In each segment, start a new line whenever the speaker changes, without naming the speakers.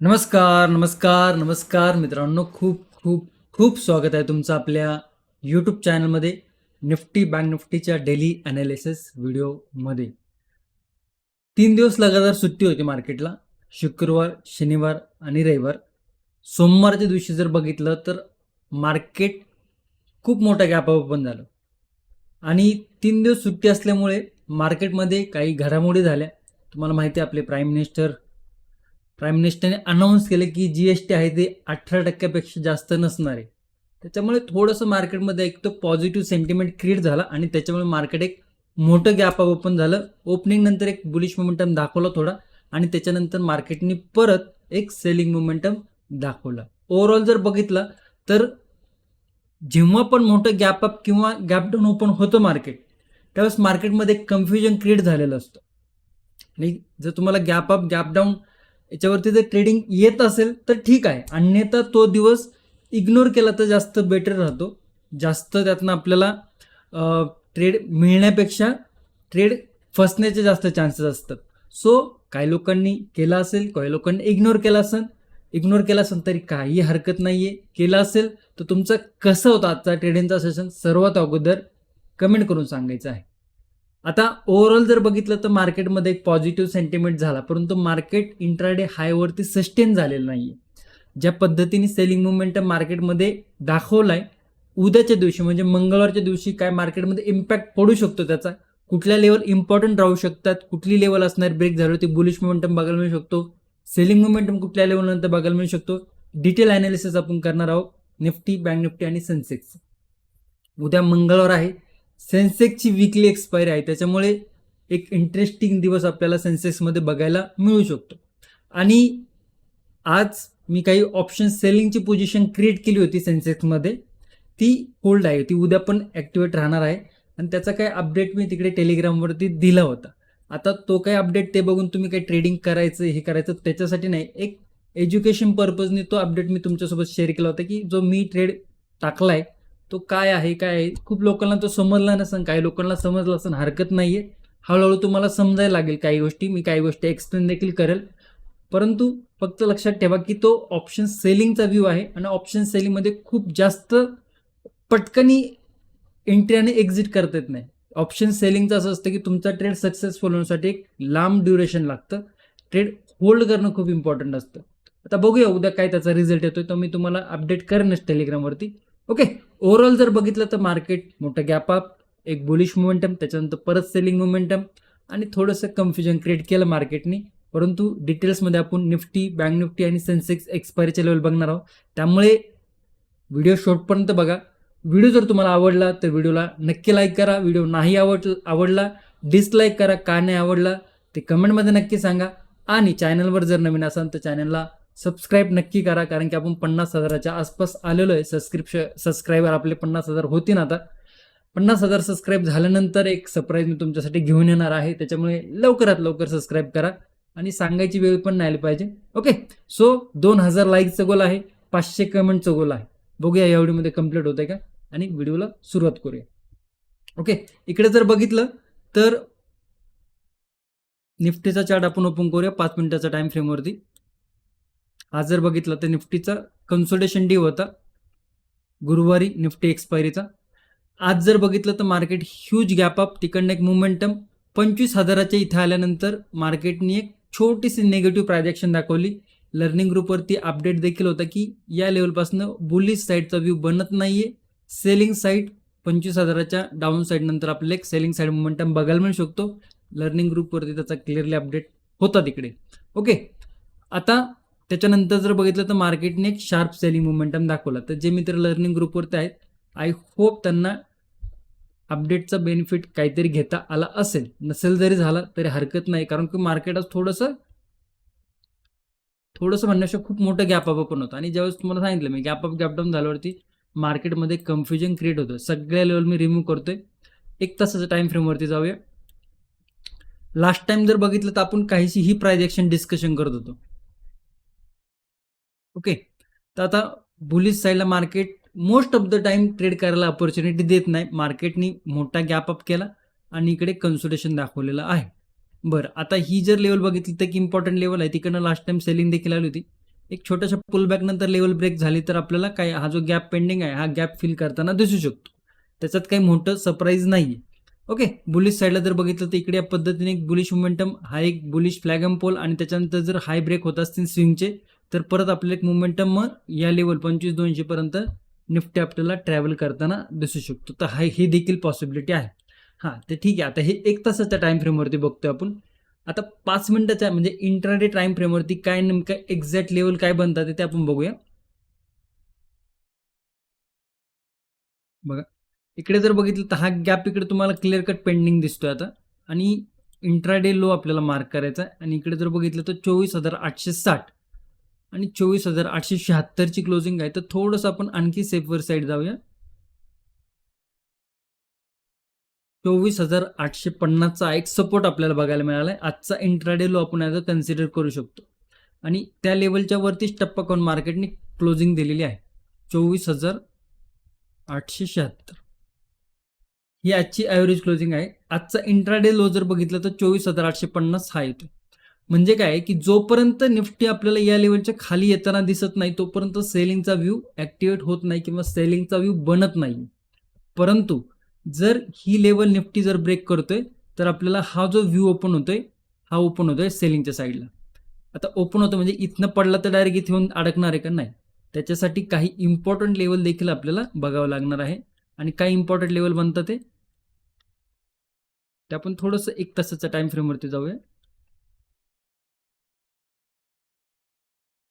नमस्कार नमस्कार नमस्कार मित्रांनो. खूप खूप खूप स्वागत आहे तुमचं आपल्या यूट्यूब चॅनलमध्ये निफ्टी बँक निफ्टीच्या डेली ॲनालिसिस व्हिडिओमध्ये तीन दिवस लगातार सुट्टी होती मार्केटला शुक्रवार शनिवार आणि रविवार. सोमवारच्या दिवशी जर बघितलं तर मार्केट खूप मोठा गॅप ओपन झालं. आणि तीन दिवस सुट्टी असल्यामुळे मार्केटमध्ये काही घडामोडी झाल्या. तुम्हाला माहिती आहे आपले प्राईम मिनिस्टर प्राईम मिनिस्टरने अनाऊन्स केलं की जी एस टी आहे ते अठरा टक्क्यापेक्षा जास्त नसणार आहे. त्याच्यामुळे थोडंसं मार्केटमध्ये एक तो पॉझिटिव्ह सेंटिमेंट क्रिएट झाला आणि त्याच्यामुळे मार्केट एक मोठं गॅप ओपन झालं. ओपनिंग नंतर एक बुलिश मोमेंटम दाखवला थोडा आणि त्याच्यानंतर मार्केटने परत एक सेलिंग मोमेंटम दाखवला. ओव्हरऑल जर बघितलं तर जेव्हा पण मोठं गॅप अप किंवा गॅप डाऊन ओपन होतं मार्केट त्यावेळेस मार्केटमध्ये एक कन्फ्युजन क्रिएट झालेलं असतं. आणि जर तुम्हाला गॅप अप गॅप डाऊन याच्यावरती जर ट्रेडिंग येत असेल तर ठीक आहे. अन्यथा तो दिवस इग्नोर केला तर जास्त बेटर राहतो. जास्त त्यातनं आपल्याला ट्रेड मिळण्यापेक्षा ट्रेड फसण्याचे जास्त चान्सेस असतात. सो काही लोकांनी केला असेल काही लोकांनी इग्नोर केला असेल इग्नोर केला असेल तरी काही हरकत नाही आहे केला असेल तर तुमचं कसं होतं आजचा ट्रेडिंगचा सेशन सर्वात अगोदर कमेंट करून सांगायचं आहे. आता ओव्हरऑल जर बघितलं तर मार्केटमध्ये एक पॉझिटिव्ह सेंटिमेंट झाला परंतु मार्केट इंट्राडे हायवरती सस्टेन झालेलं नाही ज्या पद्धतीने सेलिंग मुवमेंटम मार्केटमध्ये दाखवलाय आहे उद्याच्या दिवशी म्हणजे मंगळवारच्या दिवशी काय मार्केटमध्ये इम्पॅक्ट पडू शकतो त्याचा. कुठल्या लेवल इम्पॉर्टंट राहू शकतात कुठली लेवल असणार ब्रेक झाली ती बुलिश मोमेंटम बघायला मिळू शकतो. सेलिंग मोमेंटम कुठल्या लेवलनंतर बघायला मिळू शकतो. डिटेल अनालिसिस आपण करणार आहोत निफ्टी बँक निफ्टी आणि सेन्सेक्स उद्या मंगळवार आहे सेन्सेक्सची विकली एक्सपायरी आहे. त्याच्यामुळे एक इंटरेस्टिंग दिवस आपल्याला सेन्सेक्समध्ये बघायला मिळू शकतो. आणि आज मी काही ऑप्शन सेलिंगची पोझिशन क्रिएट केली होती सेन्सेक्समध्ये. ती होल्ड आहे. ती उद्या पण ॲक्टिवेट राहणार आहे. आणि त्याचा काही अपडेट मी तिकडे टेलिग्रामवरती दिला होता. आता तो काही अपडेट ते बघून तुम्ही काही ट्रेडिंग करायचं हे करायचं त्याच्यासाठी नाही. एक एज्युकेशन पर्पजने तो अपडेट मी तुमच्यासोबत शेअर केला होता की जो मी ट्रेड टाकला आहे तो काय आहे काय आहे खूप लोकांना तो समजला नसेल काही लोकांना समजला असं हरकत नाही आहे हळूहळू तुम्हाला समजायला लागेल काही गोष्टी मी काही गोष्टी एक्सप्लेन देखील करेल. परंतु फक्त लक्षात ठेवा की तो ऑप्शन सेलिंगचा व्ह्यू आहे आणि ऑप्शन सेलिंगमध्ये खूप जास्त पटकनी एंट्री आणि एक्झिट करता येत नाही. ऑप्शन सेलिंगचं असं असतं की तुमचा ट्रेड सक्सेसफुल होण्यासाठी एक लांब ड्युरेशन लागतं. ट्रेड होल्ड करणं खूप इम्पॉर्टंट असतं. आता बघूया उद्या काय त्याचा रिझल्ट येतोय तो मी तुम्हाला अपडेट करेनच टेलिग्रामवरती ओके ओव्हरऑल जर बघितलं तर मार्केट मोठं गॅप अप एक बुलिश मोमेंटम त्याच्यानंतर परत सेलिंग मोमेंटम आणि थोडंसं कन्फ्युजन क्रिएट केलं मार्केटने परंतु डिटेल्समध्ये आपण निफ्टी बँक निफ्टी आणि सेन्सेक्स एक्सपायरीचे लेवल बघणार आहोत. त्यामुळे व्हिडिओ शॉर्टपर्यंत बघा. व्हिडिओ जर तुम्हाला आवडला तर व्हिडिओला नक्की लाईक करा. व्हिडिओ नाही आवड आवडला डिसलाईक करा. का नाही आवडला ते कमेंटमध्ये नक्की सांगा. आणि चॅनलवर जर नवीन असाल तर चॅनलला सबस्क्राईब नक्की करा कारण की आपण पन्नास हजाराच्या आसपास आलेलो आहे. सबस्क्रिप्शन सबस्क्रायबर आपले पन्नास हजार होतील आता. पन्नास हजार सबस्क्राईब झाल्यानंतर एक सरप्राईज मी तुमच्यासाठी घेऊन येणार आहे. त्याच्यामुळे लवकरात लवकर सबस्क्राईब करा आणि सांगायची वेळ पण नाही आली पाहिजे. ओके सो दोन हजार लाईकचं गोल आहे पाचशे कमेंटचं गोल आहे. बघूया या व्हिडिओमध्ये कंप्लीट होतंय का? आणि व्हिडिओला सुरुवात करूया. ओके इकडे जर बघितलं तर निफ्टीचा चार्ट आपण ओपन करूया. पाच मिनिटाचा टाइम फ्रेमवरती आज जर बघितलं तर निफ्टीचा कन्सोल्टेशन डी होता. गुरुवारी निफ्टी एक्सपायरीचा आज जर बघितलं तर मार्केट ह्यूज गॅप अप तिकडनं एक मुमेंटम पंचवीस हजाराच्या इथे आल्यानंतर मार्केटनी एक छोटीशी निगेटिव्ह प्रायजेक्शन दाखवली. लर्निंग ग्रुपवरती अपडेट देखील होता की या लेवलपासून बुलिश साईडचा व्ह्यू बनत नाहीये. सेलिंग साईड पंचवीस हजाराच्या डाऊन साईड नंतर आपल्याला एक सेलिंग साईड मुमेंटम बघायला मिळू शकतो. लर्निंग ग्रुपवरती त्याचा क्लिअरली अपडेट होता तिकडे. ओके आता त्याच्यानंतर जर बघितलं तर मार्केटने एक शार्प सेलिंग मोमेंटम दाखवला. तर जे मित्र लर्निंग ग्रुपवरती आहेत आय होप त्यांना अपडेटचा बेनिफिट काहीतरी घेता आला असेल. नसेल जरी झाला तरी हरकत नाही. कारण की मार्केट आज थोडंसं थोडंसं म्हणण्यापेक्षा खूप मोठं गॅप अप पण होतं. आणि ज्यावेळेस तुम्हाला सांगितलं मी गॅप अप गॅप डाऊन झाल्यावरती मार्केटमध्ये कन्फ्युजन क्रिएट होतं. सगळ्या लेवल मी रिमूव्ह करतोय. एक तासाच्या टाइम फ्रेमवरती जाऊया. लास्ट टाइम जर बघितलं तर आपण काहीशी ही प्रायजेक्शन डिस्कशन करत होतो. ओके तर आता बुलिस साईडला market most of the time trade करायला अपॉर्च्युनिटी देत नाही. मार्केटनी मोठा गॅप अप केला आणि इकडे कन्सोलेशन दाखवलेलं आहे. बरं आता ही जर लेवल बघितली तर एक इम्पॉर्टंट लेवल आहे. तिकडनं लास्ट टाइम सेलिंग देखील आली होती. एक छोट्याशा पुलबॅक नंतर लेवल ब्रेक झाली तर आपल्याला काय हा जो गॅप पेंडिंग आहे हा गॅप फिल करताना दिसू शकतो. त्याच्यात काही मोठं सरप्राईज नाही ओके बुलिश साईडला जर बघितलं तर इकडे या पद्धतीने एक बुलिश मोमेंटम हा एक बुलिश फ्लॅगम पोल आणि त्याच्यानंतर जर हाय ब्रेक होत असतील स्विंगचे तर परत आपल्याला एक मोमेंटम मग या लेवल पंचवीस दोनशे पर्यंत निफ्टी आपल्याला ट्रॅव्हल करताना दिसू शकतो. तर हा ही देखील पॉसिबिलिटी आहे. हां तर ठीक आहे. आता हे एक तासाच्या टाईम फ्रेमवरती बघतो आपण. आता पाच मिनिटाच्या म्हणजे इंट्राडे टाईम फ्रेमवरती काय नेमकं एक्झॅक्ट लेवल काय बनतात ते आपण बघूया. बघा. इकडे जर बघितलं तर हा गॅप इकडे तुम्हाला क्लिअर कट पेंडिंग दिसतोय आता. आणि इंट्राडे लो आपल्याला मार्क करायचा आहे. आणि इकडे जर बघितलं तर चोवीस हजार आठशे साठ. आणि चोवीस हजार आठशे शहात्तरची क्लोजिंग आहे. तर थोडंसं आपण आणखी सेफवर साईड जाऊया. चोवीस हजार आठशे पन्नासचा एक सपोर्ट आपल्याला बघायला मिळाला आहे आजचा इंट्राडे लो आपण ॲज कन्सिडर करू शकतो. आणि त्या लेवलच्या वरतीच टप्पा करून मार्केटने क्लोजिंग दिलेली आहे. चोवीस हजार आठशे शहात्तर. ही आजची ॲव्हरेज क्लोजिंग आहे. आजचा इंट्राडे लो जर बघितलं तर चोवीस हजार आठशे पन्नास हा येतो म्हणजे काय की जोपर्यंत निफ्टी आपल्याला या लेवलच्या खाली येताना दिसत नाही तोपर्यंत सेलिंगचा व्ह्यू ॲक्टिवेट होत नाही किंवा सेलिंगचा व्ह्यू बनत नाही. परंतु जर ही लेवल निफ्टी जर ब्रेक करतोय तर आपल्याला हा जो व्ह्यू ओपन होतोय हा ओपन होतोय सेलिंगच्या साईडला आता ओपन होतं म्हणजे इथनं पडला तर डायरेक्ट इथे येऊन अडकणार आहे का? नाही. त्याच्यासाठी काही इम्पॉर्टंट लेवल देखील आपल्याला बघावं लागणार आहे. आणि काय इम्पॉर्टंट लेवल बनतं ते? ते आपण थोडंसं एक तासाच्या टाइम फ्रेमवरती जाऊया.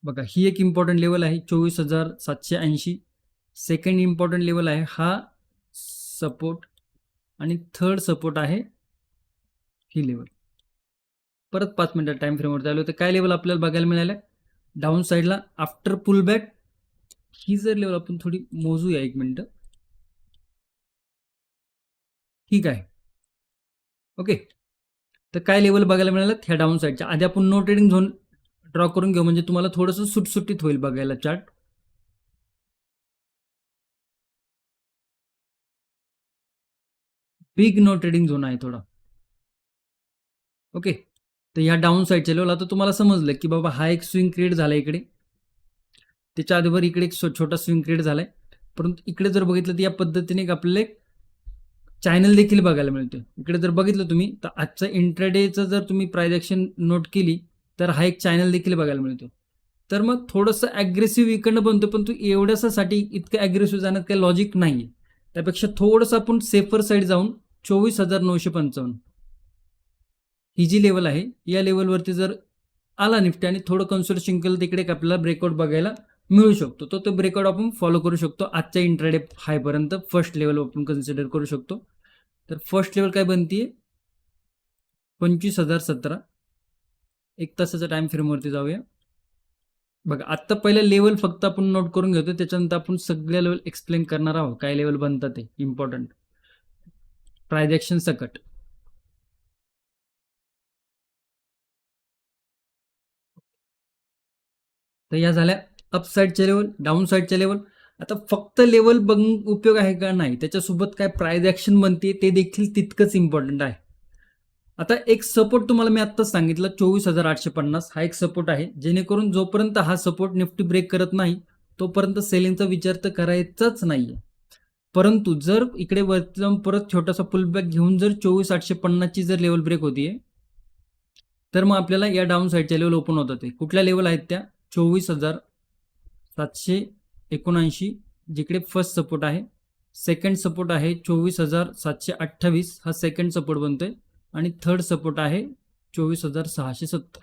बघा ही एक इम्पॉर्टंट लेवल आहे. चोवीस हजार सातशे ऐंशी सेकंड इम्पॉर्टंट लेवल आहे. हा सपोर्ट आणि थर्ड सपोर्ट आहे ही लेवल परत पाच मिनिटात टाइम फ्रेमवरती आलो. तर काय लेवल आपल्याला बघायला मिळालं? डाऊन साईडला आफ्टर पुलबॅक ही जर लेवल आपण थोडी मोजूया एक मिनटं. ठीक आहे. ओके तर काय लेवल बघायला मिळालं? ह्या डाऊन साईडच्या आधी आपण नो ट्रेडिंग झोन ड्रॉ करून घेऊ. म्हणजे तुम्हाला थोडंसं सुटसुटीत होईल बघायला chart big no trading zone आहे थोडा. ओके तर ह्या डाऊन साईडच्या लेवल तर तुम्हाला समजलं की बाबा हा एक स्विंग क्रिएट झाला इकडे. त्याच्या आधीवर इकडे एक छोटा स्विंग क्रिएट झालाय. परंतु इकडे जर बघितलं तर या पद्धतीने एक आपल्याला एक चॅनल देखील बघायला मिळते इकडे जर बघितलं तुम्ही तर आजचं इंट्राडेचं जर तुम्ही प्रायजेक्शन नोट केली तर हा एक चॅनल देखील बघायला मिळतो. तर मग थोडंसं ॲग्रेसिव्ह इकडनं बनतो पण तू एवढ्यासाठी इतकं ॲग्रेसिव्ह जाण्यात काही लॉजिक नाही आहे त्यापेक्षा थोडंसं आपण सेफर साईड जाऊन चोवीस हजार नऊशे पंचावन्न. ही जी लेवल आहे या लेवलवरती जर आला निफ्टी आणि थोडं कन्सल्टेशन शिंकल तिकडे एक आपल्याला ब्रेकआउट बघायला मिळू शकतो. तो तो ब्रेकआउट आपण फॉलो करू शकतो. आजच्या इंट्राडे हायपर्यंत फर्स्ट लेवल आपण कन्सिडर करू शकतो. तर फर्स्ट लेवल काय बनतीये? पंचवीस हजार सतरा. एक तासाचा टाइम फ्रेमवरती जाऊया. बघा आत्ता पहिलं लेवल फक्त आपण नोट करून घेतो त्याच्यानंतर आपण सगळ्या लेवल एक्सप्लेन करणार आहोत काय लेवल बनतात ते इम्पॉर्टंट प्रायजेक्शन सकट. तर या झाल्या अपसाईडच्या लेवल डाऊन साईडच्या लेवल आता फक्त लेवल बघ उपयोग आहे का नाही त्याच्यासोबत काय प्रायझॅक्शन बनते ते देखील तितकंच इम्पॉर्टंट आहे. आता एक सपोर्ट तुम्हाला मी आत्ताच सांगितलं चोवीस हजार आठशे पन्नास. हा एक सपोर्ट आहे. जेणेकरून जोपर्यंत हा सपोर्ट निफ्टी ब्रेक करत नाही तोपर्यंत सेलिंगचा विचार तर करायचाच नाहीये. परंतु जर इकडे वरती जाऊन परत छोटासा पुलबॅक घेऊन जर चोवीस आठशे पन्नासची जर लेवल ब्रेक होतीये तर मग आपल्याला या डाऊन साईडच्या लेवल ओपन होतात ते. कुठल्या लेवल आहेत त्या? चोवीस हजार सातशे एकोणऐंशी जिकडे फर्स्ट सपोर्ट आहे. सेकंड सपोर्ट आहे चोवीस हजार सातशे अठ्ठावीस. हा सेकंड सपोर्ट बनतोय. आणि थर्ड सपोर्ट आहे चोवीस हजार सहाशे सत्तर.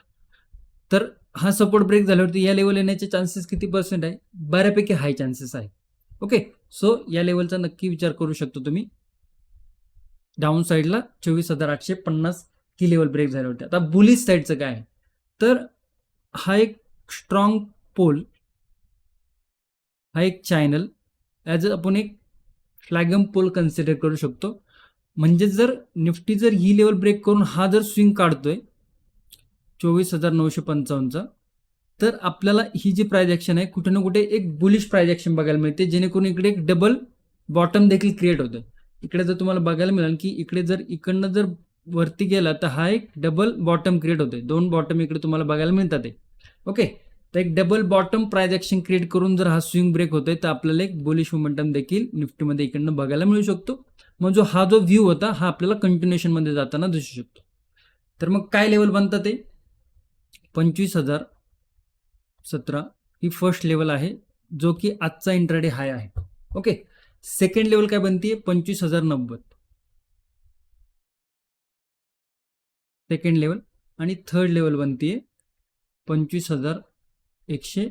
तर हा सपोर्ट ब्रेक झाल्यावरती या लेवल येण्याचे चान्सेस किती पर्सेंट आहे? बऱ्यापैकी हाय चान्सेस आहे. ओके सो या लेवलचा नक्की विचार करू शकतो तुम्ही. डाऊन साईडला चोवीस हजार आठशे पन्नास ही लेवल ब्रेक झाल्यावरती. आता बुलिस साईडचं काय आहे? तर हा एक स्ट्रॉंग पोल हा एक चॅनल ॲज अ आपण एक फ्लॅगम पोल कन्सिडर करू शकतो. म्हणजे जर निफ्टी जर ही लेवल ब्रेक करून हा जर स्विंग काढतोय चोवीस हजार नऊशे पंचावन्नचा तर आपल्याला ही जी प्राइज आहे कुठे ना कुठे एक बुलिश प्राइज बघायला मिळते जेणेकरून इकडे एक डबल बॉटम देखील क्रिएट होतं. इकडे जर तुम्हाला बघायला मिळेल की इकडे जर इकडनं जर वरती गेला तर हा एक डबल बॉटम क्रिएट होते दोन बॉटम इकडे तुम्हाला बघायला मिळतात ओके? तर एक double bottom price action create करून जर हा स्विंग ब्रेक होतोय तर आपल्याला एक बुलिश मोमेंटम देखील निफ्टीमध्ये इकडनं बघायला मिळू शकतो. मग जो हा जो व्ह्यू होता हा आपल्याला कंटिन्युएशनमध्ये जाताना दिसू शकतो. तर मग काय लेवल बनतं ते? पंचवीस हजार सतरा ही फर्स्ट लेवल आहे जो की आजचा इंट्राडे हाय आहे. ओके सेकंड लेवल काय बनते पंचवीस हजार नव्वद. सेकंड लेवल आणि थर्ड लेवल बनते पंचवीस हजार एकशे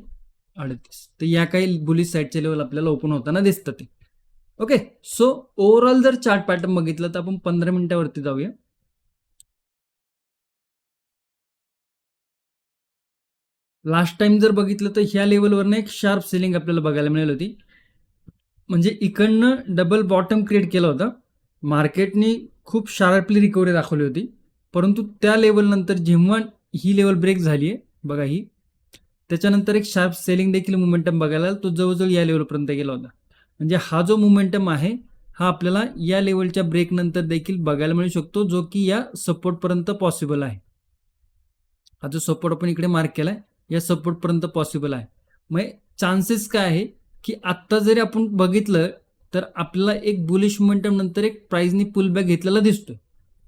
अडतीस. तर या काही बुलिस साईडचे लेवल आपल्याला ओपन होताना दिसतं ते. ओके सो ओव्हरऑल जर चार्ट पॅटर्न बघितलं तर आपण पंधरा मिनिटावरती जाऊया. लास्ट टाइम जर बघितलं तर ह्या लेवलवरनं एक शार्प सेलिंग आपल्याला बघायला मिळाली होती. म्हणजे इकडनं डबल बॉटम क्रिएट केला होता. मार्केटने खूप शार्पली रिकव्हरी दाखवली होती. परंतु त्या लेवलनंतर जेव्हा ही लेवल ब्रेक झाली आहे बघा ही त्याच्यानंतर एक शार्प सेलिंग देखील मुमेंटम बघायला तो जवळजवळ या लेवलपर्यंत गेला होता. म्हणजे हा जो मुमेंटम आहे हा आपल्याला या लेवलच्या ब्रेकनंतर देखील बघायला मिळू शकतो जो की या सपोर्टपर्यंत पॉसिबल आहे. हा जो सपोर्ट आपण इकडे मार्क केलाय या सपोर्टपर्यंत पॉसिबल आहे. मग चान्सेस काय आहे की आत्ता जरी आपण बघितलं तर आपल्याला एक बुलिश मोमेंटम नंतर एक प्राइजनी पुलबॅक घेतलेला दिसतोय.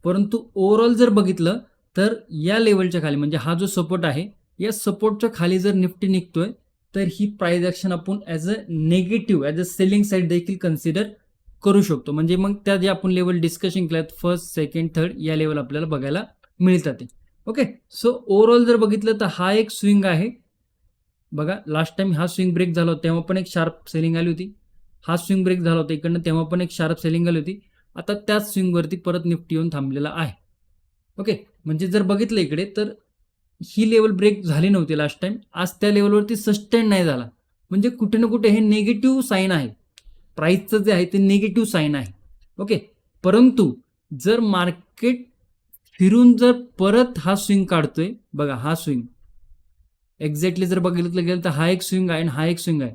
परंतु ओव्हरऑल जर बघितलं तर या लेवलच्या खाली म्हणजे हा जो सपोर्ट आहे या सपोर्टच्या खाली जर निफ्टी निघतोय तर ही प्राइस ॲक्शन आपण as a negative as a selling side देखील कन्सिडर करू शकतो. म्हणजे मग त्या जे आपण लेवल डिस्कशन केल्यात फर्स्ट सेकंड थर्ड या लेवल आपल्याला बघायला मिळतात ओके सो ओव्हरऑल जर बघितलं तर हा एक स्विंग आहे. बघा लास्ट टाइम हा स्विंग ब्रेक झाला होता तेव्हा पण एक शार्प सेलिंग आली होती. हा स्विंग ब्रेक झाला होता इकडनं तेव्हा पण एक शार्प सेलिंग आली होती. आता त्याच स्विंगवरती परत निफ्टी येऊन थांबलेला आहे. ओके म्हणजे जर बघितलं इकडे तर ही लेवल ब्रेक झाली नव्हती लास्ट टाइम आज त्या लेवलवरती सस्टेन नाही झाला. म्हणजे कुठे ना कुठे हे निगेटिव्ह साईन आहे. प्राईसचं जे आहे ते निगेटिव्ह साईन आहे. ओके परंतु जर मार्केट फिरून जर परत हा स्विंग काढतोय बघा हा स्विंग एक्झॅक्टली जर बघितलं गेलं तर हा एक स्विंग आहे आणि हा एक स्विंग आहे.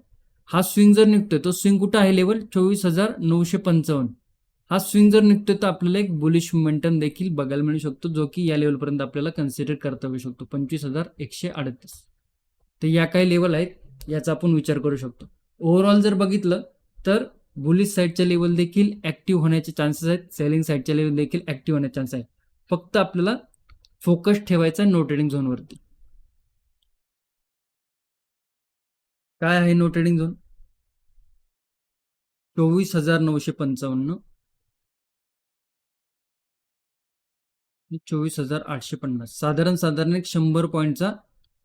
हा स्विंग जर निघतोय तो स्विंग कुठं आहे लेवल चोवीस हजार नऊशे पंचावन्न. हा स्विंग जर निघतोय तर आपल्याला एक बुलिश मोमेंटम देखील बघायला मिळू शकतो जो की या लेवलपर्यंत आपल्याला कन्सिडर करता येऊ शकतो. पंचवीस हजार एकशे अडतीस. तर या काही लेवल आहेत याचा आपण विचार करू शकतो. ओव्हरऑल जर बघितलं तर बुलिश साईडच्या लेवल देखील ऍक्टिव्ह होण्याचे चान्सेस आहेत. सेलिंग साईडच्या लेवल देखील ऍक्टिव्ह होण्याचे चान्स आहेत. फक्त आपल्याला फोकस ठेवायचा नो ट्रेडिंग झोनवरती काय आहे नो ट्रेडिंग झोन चोवीस हजार नऊशे पंचावन्न. चोवीस हजार आठशे पन्नास. साधारण साधारण एक शंभर पॉईंटचा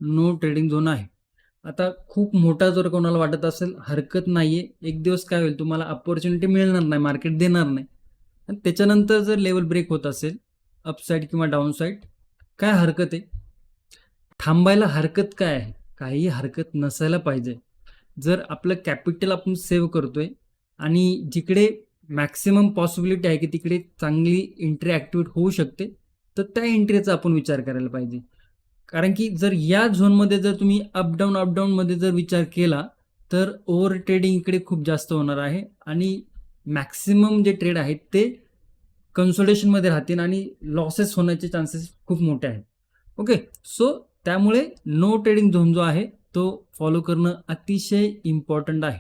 नो ट्रेडिंग झोन आहे. आता खूप मोठा जर कोणाला वाटत असेल हरकत नाहीये. एक दिवस काय होईल तुम्हाला अपॉर्च्युनिटी मिळणार नाही मार्केट देणार नाही. आणि त्याच्यानंतर जर लेवल ब्रेक होत असेल अपसाईड किंवा डाऊन साईड काय हरकत आहे? थांबायला हरकत काय आहे? काही हरकत नसायला पाहिजे. जर आपलं कॅपिटल आपण सेव्ह करतोय आणि जिकडे मॅक्सिमम पॉसिबिलिटी आहे की तिकडे चांगली एंट्री ॲक्टिवेट होऊ शकते तर त्या एंट्रीचा आपण विचार करायला पाहिजे. कारण की जर या झोनमध्ये जर तुम्ही अपडाऊन अपडाऊनमध्ये जर विचार केला तर ओव्हर ट्रेडिंग इकडे खूप जास्त होणार आहे आणि मॅक्सिमम जे ट्रेड आहेत ते कन्सोलेशनमध्ये राहतील आणि लॉसेस होण्याचे चान्सेस खूप मोठे आहेत. ओके सो त्यामुळे नो ट्रेडिंग झोन जो आहे तो फॉलो करणं अतिशय इम्पॉर्टंट आहे.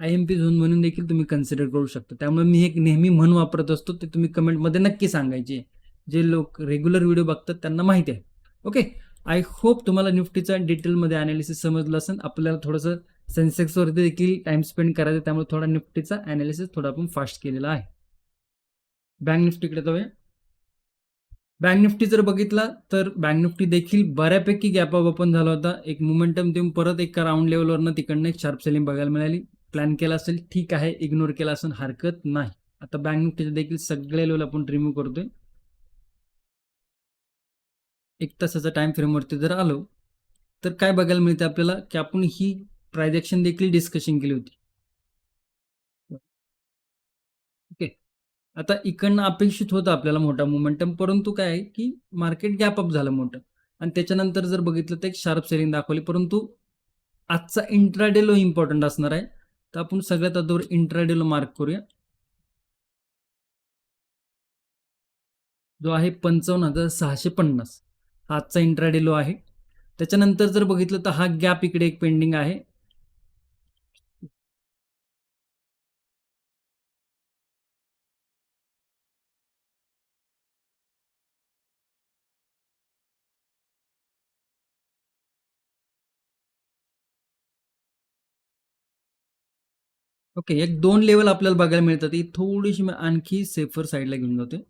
आय एम पी झोन म्हणून देखील तुम्ही कन्सिडर करू शकता. त्यामुळे मी एक नेहमी म्हण वापरत असतो ते तुम्ही कमेंटमध्ये नक्की सांगायचे. जे लोक रेग्युलर व्हिडिओ बघतात त्यांना माहिती आहे. ओके आय होप तुम्हाला निफ्टीचा डिटेलमध्ये अॅनालिसिस समजलं असेल. आपल्याला थोडंसं सेन्सेक्सवरती देखील टाइम स्पेंड करायचं त्यामुळे थोडा निफ्टीचा अॅनालिसिस थोडा आपण फास्ट केलेला आहे. बँक निफ्टीकडे जाऊया. बँक निफ्टी जर बघितला तर बँक निफ्टी देखील बऱ्यापैकी गॅप अप ओपन झाला होता. एक मोमेंटम देऊन परत एका राऊंड लेवलवरनं तिकडनं एक शार्प सेलिंग बघायला मिळाली. प्लॅन केला असेल ठीक आहे इग्नोर केला असेल हरकत नाही. आता बँक निफ्टीचे देखील सगळे लेवल आपण रिमूव्ह करतोय. एक तासाचा टाइम फ्रेमवरती जर आलो तर काय बघायला मिळते आपल्याला? की आपण ही ट्रायझॅक्शन देखील डिस्कशन केली होती. ओके. आता इकडनं अपेक्षित होतं आपल्याला मोठा मोमेंटम परंतु काय आहे की मार्केट गॅप अप झालं मोठं. आणि त्याच्यानंतर जर बघितलं तर एक शार्प सेलिंग दाखवली परंतु आजचा इंट्राडे लो इम्पॉर्टंट असणार आहे. तर आपण सगळ्यात अगोदर इंट्राडेलो मार्क करूया. जो आहे पंचावन्न हजार सहाशे पन्नास. हा आजचा इंट्राडेलो आहे. त्याच्यानंतर जर बघितलं तर हा गॅप इकडे एक पेंडिंग आहे. ओके एक दोन लेवल आपल्याला बघायला मिळतात. ही थोडीशी मी आणखी सेफर साईडला घेऊन जाते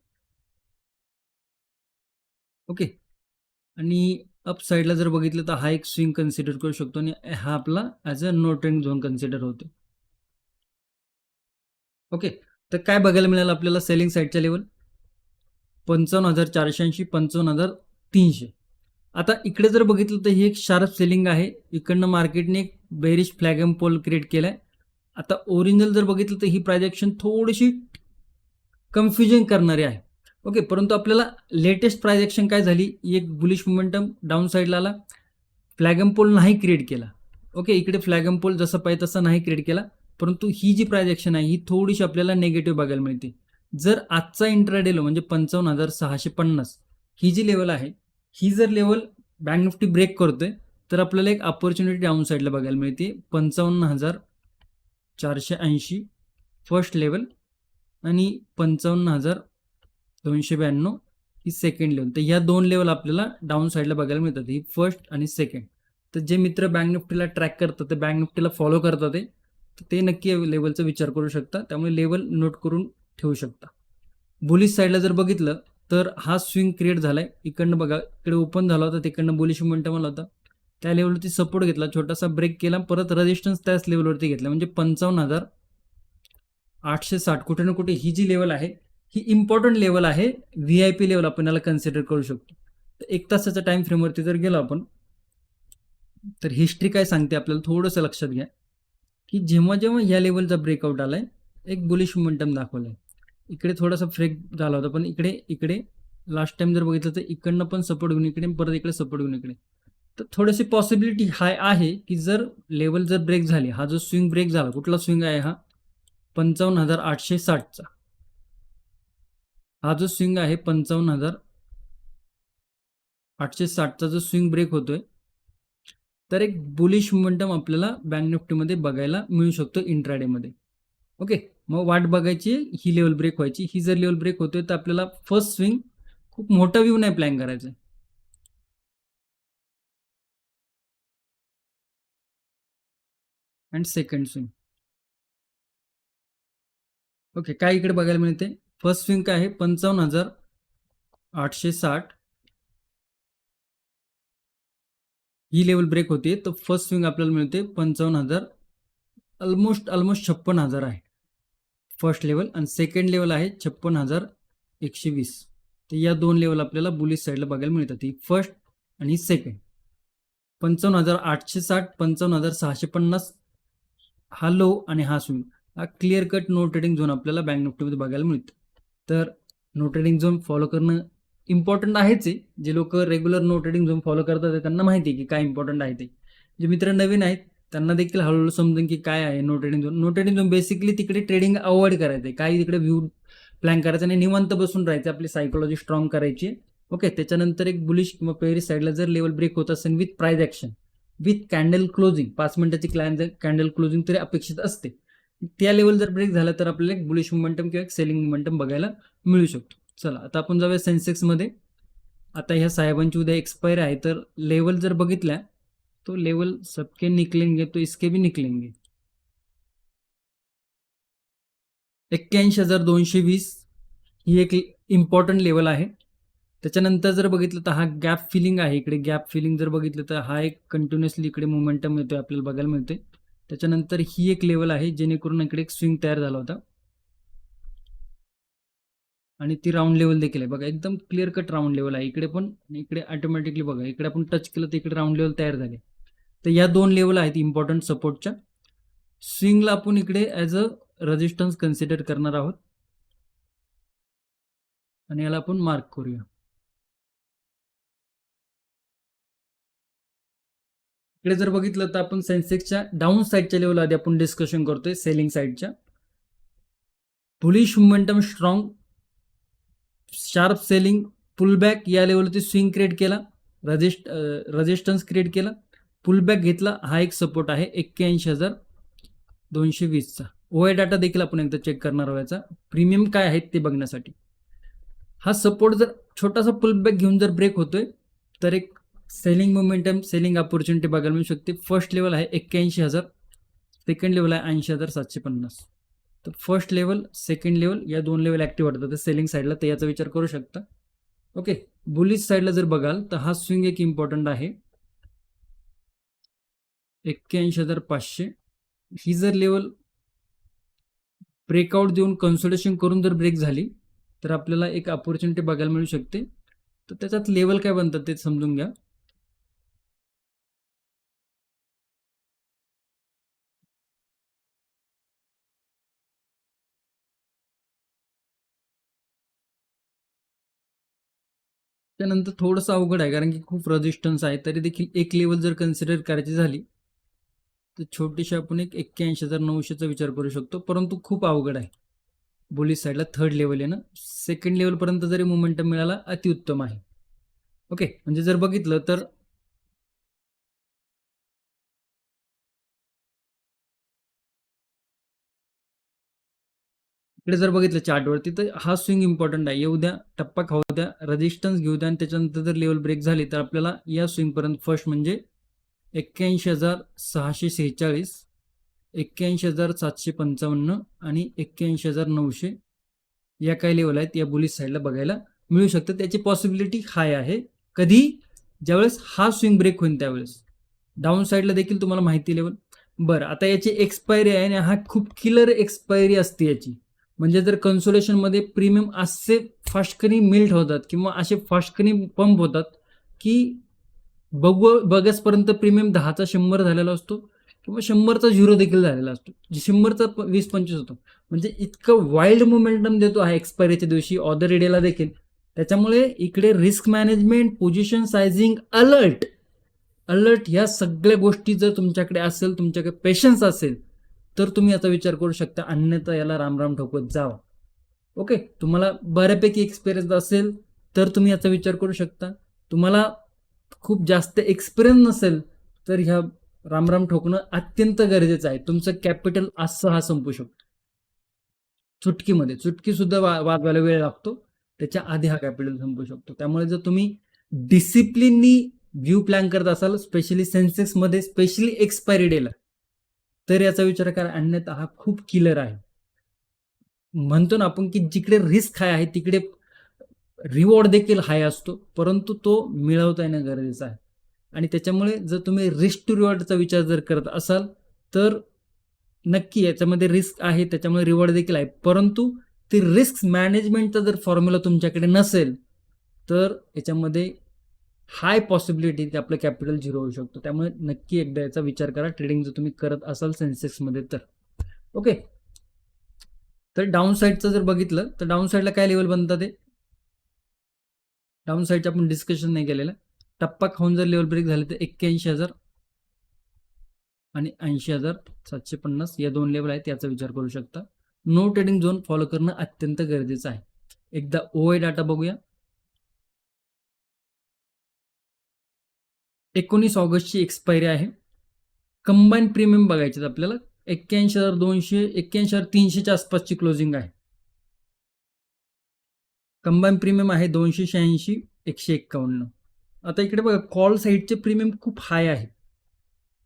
ओके. आणि अप साईडला जर बघितलं तर हा एक स्विंग कन्सिडर करू शकतो आणि हा आपला as a no trend zone consider होतो ओके तर काय बघायला मिळालं आपल्याला सेलिंग साईडच्या लेवल पंचावन्न हजार चारशे ऐंशी पंचावन्न हजार तीनशे. आता इकडे जर बघितलं तर ही एक शार्प सेलिंग आहे. इकडनं मार्केटने एक bearish flag and pole create केला आहे आता ओरिजिनल जर बघितलं तर ही प्रायजेक्शन थोडीशी कन्फ्युजन करणारी आहे. ओके परंतु आपल्याला लेटेस्ट प्रायजेक्शन काय झाली? एक बुलिश मोमेंटम डाऊन साईडला आला. फ्लॅगम पोल नाही क्रिएट केला. ओके इकडे फ्लॅगम पोल जसं पाहिजे तसं नाही क्रिएट केला. परंतु ही जी प्रायजेक्शन आहे ही थोडीशी आपल्याला नेगेटिव्ह बघायला मिळते. जर आजचा इंट्राडेलो म्हणजे पंचावन्न हजार सहाशे पन्नास ही जी लेवल आहे ही जर लेवल बँक निफ्टी ब्रेक करतोय तर आपल्याला एक अपॉर्च्युनिटी डाऊन साईडला बघायला मिळते. पंचावन्न हजार चारशे ऐंशी फर्स्ट लेवल आणि पंचावन्न हजार दोनशे ब्याण्णव ही सेकंड लेवल तर ह्या दोन लेवल आपल्याला डाऊन साईडला बघायला मिळतात. ही फर्स्ट आणि सेकंड तर जे मित्र बँक निफ्टीला ट्रॅक करतात ते बँक निफ्टीला फॉलो करतात ते तर ते नक्की लेवलचा विचार करू शकता. त्यामुळे लेवल नोट करून ठेवू शकता. बुलिश साईडला जर बघितलं तर हा स्विंग क्रिएट झाला आहे इकडनं बघा इकडे ओपन झाला होता तिकडनं बुलिश मोमेंटम आला होता. त्या लेवलवरती सपोर्ट घेतला. छोटासा ब्रेक केला. परत रेजिस्टन्स त्याच लेवलवरती घेतला. म्हणजे पंचावन्न हजार आठशे साठ. कुठे ना कुठे ही जी लेवल आहे ही इम्पॉर्टंट लेवल आहे. व्ही आय पी लेवल आपण याला कन्सिडर करू शकतो. तर एक तासाच्या टाइम फ्रेमवरती जर गेलो आपण तर हिस्ट्री काय सांगते आपल्याला थोडंसं लक्षात घ्या. की जेव्हा जेव्हा या लेवलचा ब्रेकआउट आलाय एक बुलिश मोमेंटम दाखवलाय. इकडे थोडासा फ्रेक झाला होता पण इकडे इकडे लास्ट टाइम जर बघितलं तर इकडनं पण सपोर्ट घेऊन इकडे परत इकडे सपोर्ट घेऊन इकडे. तर थोडीशी पॉसिबिलिटी हाय आहे की जर लेवल जर ब्रेक झाली हा जो स्विंग ब्रेक झाला कुठला स्विंग आहे हा? पंचावन्न हजार आठशे साठचा. हा जो स्विंग आहे पंचावन्न हजार आठशे साठचा जो स्विंग ब्रेक होतोय तर एक बुलिश मोमेंटम आपल्याला बँक निफ्टीमध्ये बघायला मिळू शकतो इंट्राडेमध्ये ओके मग वाट बघायची ही लेवल ब्रेक व्हायची. ही जर लेवल ब्रेक होतोय तर आपल्याला फर्स्ट स्विंग खूप मोठा व्ह्यू नाही प्लॅन करायचा. अँड सेकंड स्विंग ओके काय इकडे बघायला मिळते? फर्स्ट स्विंग काय आहे? पंचावन्न हजार आठशे साठ. ही लेवल ब्रेक होते तर फर्स्ट स्विंग आपल्याला मिळते पंचावन्न हजार. ऑलमोस्ट ऑलमोस्ट छप्पन हजार आहे. फर्स्ट लेवल आणि सेकंड लेवल आहे छप्पन हजार एकशे वीस. तर या दोन लेवल आपल्याला बुलिस साईडला बघायला मिळतात. ही फर्स्ट आणि सेकंड पंचावन्न हजार आठशे साठ पंचावन्न हजार सहाशे पन्नास हा लो आणि हा स्विंग हा clear cut no trading zone आपल्याला बँक निफ्टीमध्ये बघायला मिळतो. तर नो ट्रेडिंग झोन फॉलो करणं इम्पॉर्टंट आहेच आहे जे लोक regular no trading zone follow करतात त्यांना माहिती आहे की काय इम्पॉर्टंट आहे ते. जे मित्र नवीन आहेत त्यांना देखील हळूहळू समजून की काय आहे no trading zone no trading zone basically तिकडे ट्रेडिंग अवॉइड करायचं आहे काही तिकडे व्ह्यू प्लॅन करायचं आणि निवांत बसून राहायचं. आपली सायकोलॉजी स्ट्रॉंग करायची ओके त्याच्यानंतर एक बुलिश किंवा पेरिस साईडला जर लेवल ब्रेक होत असेल with price action with candle closing पाच मिनिटाची क्लॅन कॅन्डल क्लोजिंग तरी अपेक्षित असते. त्या लेवल जर ब्रेक झाला तर आपल्याला एक बुलिश मोमेंटम किंवा एक सेलिंग मोमेंटम बघायला मिळू शकतो. चला आता आपण जाऊया सेन्सेक्समध्ये आता ह्या साहेबांची उद्या एक्सपायर आहे तर लेवल जर बघितल्या तो लेवल सबके निकलेंगे तो इसके भी निकलेंगे. एक्क्याऐंशी हजार दोनशे वीस ही एक इम्पॉर्टंट लेवल आहे. त्याच्यानंतर जर बघितलं तर हा गॅप फिलिंग आहे. इकडे गॅप फिलिंग जर बघितलं तर हा एक कंटिन्युअसली इकडे मोमेंटम येतोय आपल्याला बघायला मिळते त्याच्यानंतर ही एक लेवल आहे जेणेकरून इकडे एक स्विंग तयार झाला होता. आणि ती राऊंड लेवल देखील आहे. बघा एकदम क्लिअर कट राऊंड लेवल आहे. इकडे पण इकडे ऑटोमॅटिकली बघा इकडे आपण टच केलं तर इकडे राऊंड लेवल तयार झाले. तर या दोन लेवल आहेत इम्पॉर्टंट सपोर्टच्या स्विंगला आपण इकडे ॲज अ रेजिस्टन्स कन्सिडर करणार आहोत. आणि याला आपण मार्क करूया. इकडे जर बघितलं तर आपण सेन्सेक्सच्या डाऊन साईडच्या लेवल आधी आपण डिस्कशन करतोय सेलिंग साईडच्या bullish momentum strong sharp selling pullback या लेवलवरती स्विंग क्रिएट केला रजिस्ट रजिस्टन्स क्रिएट केला पुलबॅक घेतला हा एक सपोर्ट आहे एक्क्याऐंशी हजार दोनशे वीसचा ओ आय डाटा देखील आपण एकदा चेक करणार व्हायचा प्रीमियम काय आहेत ते बघण्यासाठी. हा सपोर्ट जर छोटासा पुलबॅक घेऊन जर ब्रेक होतोय तर एक सेलिंग मोमेंटम सेलिंग ऑपॉर्च्युनिटी बघायला मिळू शकते. फर्स्ट लेवल आहे एक्क्याऐंशी हजार सेकंड लेवल आहे ऐंशी हजार सातशे पन्नास. तर फर्स्ट लेवल सेकंड लेवल या दोन लेवल ॲक्टिव्ह वाटतात. तर सेलिंग साईडला तर याचा विचार करू शकता. ओके बुलिश साईडला जर बघाल तर हा स्विंग एक इम्पॉर्टंट आहे. एक्क्याऐंशी हजार पाचशे. ही जर लेवल ब्रेकआउट देऊन कन्सल्टेशन करून जर ब्रेक झाली तर आपल्याला एक अपॉर्च्युनिटी बघायला मिळू शकते. तर त्याच्यात लेवल काय बनतात ते समजून घ्या. त्यानंतर थोडंसं अवघड आहे कारण की खूप रजिस्टन्स आहे. तरी देखील एक लेवल जर कन्सिडर करायची झाली तर छोटीशी आपण एक एक्क्याऐंशी हजार नऊशेचा विचार करू शकतो. परंतु खूप अवघड आहे. बोलीस साईडला थर्ड लेवल आहे ना. सेकंड लेवलपर्यंत जरी मुमेंटम मिळाला अतिउत्तम आहे. ओके म्हणजे जर बघितलं तर इकडे जर बघितलं चार्टवरती तर हा स्विंग इम्पॉर्टंट आहे. येऊ द्या टप्पा खाऊ द्या रजिस्टन्स घेऊ द्या आणि त्याच्यानंतर जर लेवल ब्रेक झाली तर आपल्याला या स्विंगपर्यंत फर्स्ट म्हणजे एक्क्याऐंशी हजार सहाशे सेहेचाळीस एक्क्याऐंशी हजार सातशे पंचावन्न आणि एक्क्याऐंशी हजार नऊशे या काही लेवल आहेत या बुलिस साईडला बघायला मिळू शकतं. त्याची पॉसिबिलिटी हाय आहे. कधी? ज्यावेळेस हा स्विंग ब्रेक होईल त्यावेळेस. डाऊन साईडला देखील तुम्हाला माहिती लेवल बरं आता याची एक्सपायरी आहे आणि हा खूप किलर एक्सपायरी असते याची. म्हणजे जर कन्सोलेशनमध्ये प्रीमियम असे फास्टकनी मिल्ट होतात किंवा असे फास्टकनी पंप होतात की बघू बघसपर्यंत प्रीमियम दहाचा शंभर झालेला असतो किंवा शंभरचा झिरो देखील झालेला असतो. शंभरचा वीस पंचवीस होतो. म्हणजे इतकं वाईल्ड मोमेंटम देतो आहे एक्सपायरीच्या दिवशी ऑदर इडेला देखील. त्याच्यामुळे इकडे risk management position sizing alert alert ह्या सगळ्या गोष्टी जर तुमच्याकडे असेल तुमच्याकडे पेशन्स असेल तर तुम्ही याचा विचार करू शकता. अन्यथा याला रामराम ठोकत जावा. ओके तुम्हाला बऱ्यापैकी एक्सपिरियन्स असेल तर तुम्ही याचा विचार करू शकता. तुम्हाला खूप जास्त एक्सपिरियन्स नसेल तर ह्या रामराम ठोकणं अत्यंत गरजेचं आहे. तुमचं कॅपिटल असं हा संपू शकतो. चुटकीमध्ये. चुटकी सुद्धा वा वाजवायला वेळ लागतो. त्याच्या आधी हा कॅपिटल संपू शकतो. त्यामुळे जर तुम्ही डिसिप्लिननी व्ह्यू प्लॅन करत असाल स्पेशली सेन्सेक्समध्ये स्पेशली एक्सपायरी डेला तर याचा विचार करा अन्यथा हा खूप किलर आहे. म्हणतो ना आपण की जिकडे रिस्क हाय आहे तिकडे रिवॉर्ड देखील हाय असतो परंतु तो मिळवता येणं गरजेचं आहे. आणि त्याच्यामुळे जर तुम्ही रिस्क टू रिवॉर्डचा विचार जर करत असाल तर नक्की याच्यामध्ये रिस्क आहे त्याच्यामुळे रिवॉर्ड देखील आहे. परंतु ती रिस्क मॅनेजमेंटचा जर फॉर्म्युला तुमच्याकडे नसेल तर याच्यामध्ये हाय पॉसिबिलिटी ते आपलं कॅपिटल झिरो होऊ शकतो. त्यामुळे नक्की एकदा याचा विचार करा. ट्रेडिंग जर तुम्ही करत असाल सेन्सेक्समध्ये तर. ओके तर डाऊन साईडचं जर बघितलं तर डाऊन साईडला काय लेवल बनतात ते? डाऊन साईडचं आपण डिस्कशन नाही केलेलं. टप्पा खाऊन जर लेवल ब्रेक झाले तर एक्क्याऐंशी हजार आणि ऐंशी हजार सातशे पन्नास या दोन लेवल आहेत याचा विचार करू शकता. नो ट्रेडिंग झोन फॉलो करणं अत्यंत गरजेचं आहे. एकदा ओ आय डाटा बघूया. एकोणीस ऑगस्टची एक्सपायरी आहे. कंबाईन प्रीमियम बघायचे आपल्याला. एक्क्याऐंशी हजार दोनशे एक्क्याऐंशी हजार तीनशेच्या आसपासची क्लोजिंग आहे. कंबाईन प्रीमियम आहे दोनशे शहाऐंशी एकशे एक्कावन्न. आता इकडे बघा कॉल साईडचे प्रीमियम खूप हाय आहे.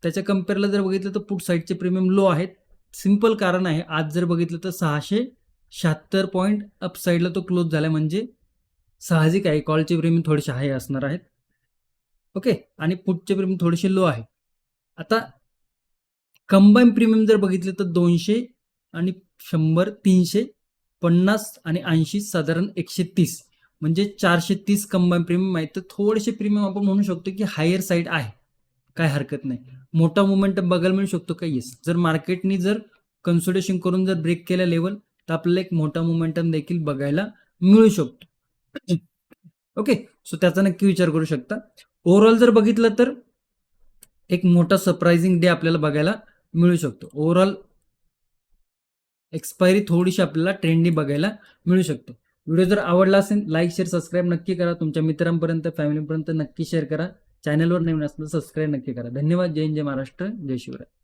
त्याच्या कम्पेअरला जर बघितलं तर पुट साईडचे प्रीमियम लो आहेत. सिंपल कारण आहे आज जर बघितलं तर सहाशे शहात्तर पॉईंट अप साईडला तो क्लोज झाला म्हणजे साहजिक आहे कॉलचे प्रीमियम थोडेसे हाय असणार आहेत. ओके? आणि पुटचे प्रीमियम थोडेसे लो आहे. आता कंबाईन प्रीमियम जर बघितले तर दोनशे आणि शंभर तीनशे पन्नास आणि ऐंशी साधारण एकशे तीस. म्हणजे चारशे तीस कंबाईन प्रीमियम आहे तर थोडेसे प्रीमियम आपण म्हणू शकतो की हायर साईड आहे. काय हरकत नाही. मोठा मुवमेंट बघायला मिळू शकतो का? येस जर मार्केटनी जर कन्सल्टेशन करून जर ब्रेक केला लेवल तर आपल्याला एक मोठा मुवमेंटम देखील बघायला मिळू शकतो. ओके? सो त्याचा नक्की विचार करू शकता. ओव्हरऑल जर बघितलं तर एक मोठा सरप्राइझिंग डे आपल्याला बघायला मिळू शकतो. ओव्हरऑल एक्सपायरी थोडीशी आपल्याला ट्रेंडी बघायला मिळू शकते. व्हिडिओ जर आवडला असेल लाईक शेअर सबस्क्राईब नक्की करा. तुमच्या मित्रांपर्यंत फॅमिलीपर्यंत नक्की शेअर करा. चॅनलवर नवीन असलं सबस्क्राईब नक्की करा. धन्यवाद. जय हिंद जय महाराष्ट्र. जय शिवराय.